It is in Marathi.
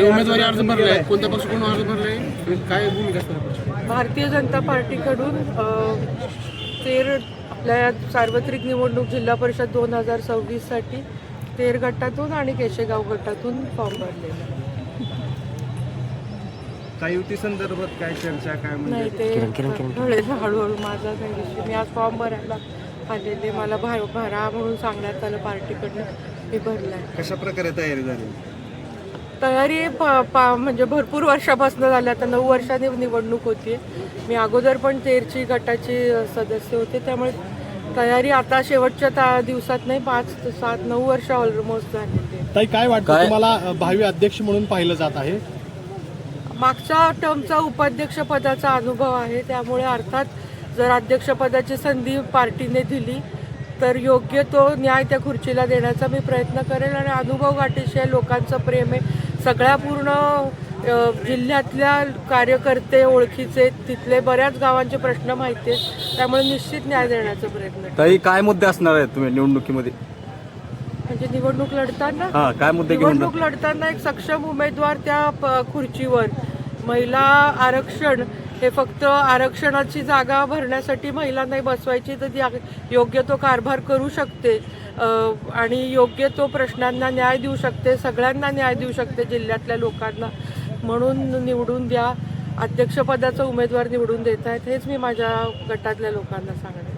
उमेदवारी अर्ज भरले कोणत्या पक्ष कोण अर्ज भरले काय भूमिका असणार भारतीय जनता पार्टीकडून तेर आपल्या सार्वत्रिक निवडणूक जिल्हा परिषद दोन हजार सव्वीससाठी तेर गटातून आणि केशेगाव गटातून फॉर्म भरलेला काही युती संदर्भात काय चर्चा काय म्हणजे? नाही ते कळेल हळूहळू माझा काही विषय मी आज फॉर्म भरायला आलेले मला भा भरा म्हणून सांगण्यात आलं पार्टीकडनं. मी भरलाय. कशा प्रकारे तयारी झाली? तयारी प पा म्हणजे भरपूर वर्षापासून झाली. आता नऊ वर्षांनी निवडणूक होती. मी अगोदर पण तेरची गटाचे सदस्य होते. त्यामुळे तयारी आता शेवटच्या ता दिवसात नाही पाच ते सात नऊ वर्ष ऑलमोस्ट झालेली ताई काय वाटतं तुम्हाला भावी अध्यक्ष म्हणून पाहिलं जात आहे? मागच्या टर्मचा उपाध्यक्ष पदाचा अनुभव आहे. त्यामुळे अर्थात जर अध्यक्षपदाची संधी पार्टीने दिली तर योग्य तो न्याय त्या खुर्चीला देण्याचा मी प्रयत्न करेल. आणि अनुभव गाठीशिवाय लोकांचं प्रेम आहे. सगळ्या पूर्ण जिल्ह्यातल्या कार्यकर्ते ओळखीचे तिथले बऱ्याच गावांचे प्रश्न माहिती आहेत. त्यामुळे निश्चित न्याय देण्याचा प्रयत्न. काही काय मुद्दे असणार आहेत तुम्ही निवडणुकीमध्ये? म्हणजे निवडणूक लढताना? हा काय मुद्दे निवडणूक लढताना एक सक्षम उमेदवार त्या खुर्चीवर. महिला आरक्षण हे फक्त आरक्षणाची जागा भरण्यासाठी महिलांना बसवायची तर ती योग्य तो कारभार करू शकते. आणि योग्य तो प्रश्नांना न्याय देऊ शकते सगळ्यांना न्याय देऊ शकते जिल्ह्यातल्या लोकांना. म्हणून निवडून द्या अध्यक्षपदाचा उमेदवार निवडून देत आहेत हेच मी माझ्या गटातल्या लोकांना सांगणार